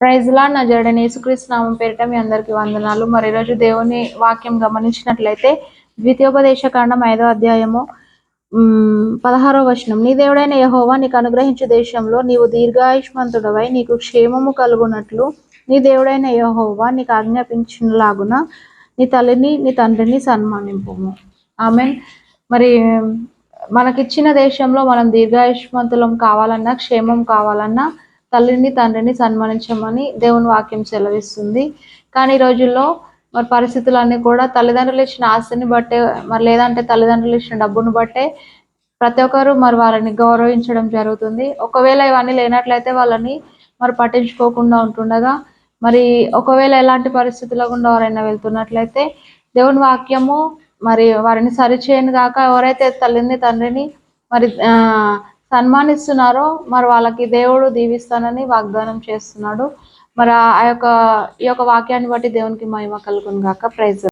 Praise లా నా జడని యేసుక్రీస్తు నామం పేరిట మీ అందరికి వందనాలు. మరి ఈరోజు దేవుని వాక్యం గమనించినట్లయితే ద్వితీయోపదేశ కాండం ఐదో అధ్యాయము పదహారో వచనం. నీ దేవుడైన యహోవా నీకు అనుగ్రహించే దేశంలో నీవు దీర్ఘాయుష్మంతుడవై నీకు క్షేమము కలుగునట్లు నీ దేవుడైన యహోవా నీకు ఆజ్ఞాపించినలాగున నీ తల్లిని నీ తండ్రిని సన్మానింపుము. ఆమె మరి మనకిచ్చిన దేశంలో మనం దీర్ఘాయుష్మంతులం కావాలన్నా క్షేమం కావాలన్నా తల్లిని తండ్రిని సన్మానించమని దేవుని వాక్యం సెలవిస్తుంది. కానీ ఈ రోజుల్లో మరి పరిస్థితులన్నీ కూడా తల్లిదండ్రులు ఇచ్చిన ఆస్తిని బట్టే మరి లేదంటే తల్లిదండ్రులు ఇచ్చిన డబ్బును బట్టే ప్రతి ఒక్కరు మరి వాళ్ళని గౌరవించడం జరుగుతుంది. ఒకవేళ ఇవన్నీ లేనట్లయితే వాళ్ళని మరి పట్టించుకోకుండా ఉంటుండగా మరి ఒకవేళ ఎలాంటి పరిస్థితుల్లో గుండా ఎవరైనా వెళ్తున్నట్లయితే దేవుని వాక్యము మరి వారిని సరిచేయను గాక ఎవరైతే తల్లిని తండ్రిని మరి సన్మానిస్తున్నారో మరి వాళ్ళకి దేవుడు దీవిస్తానని వాగ్దానం చేస్తున్నాడు. మరి ఆ యొక్క ఈ యొక్క వాక్యాన్ని బట్టి దేవునికి మహిమ కలుగును గాక. ప్రైజ్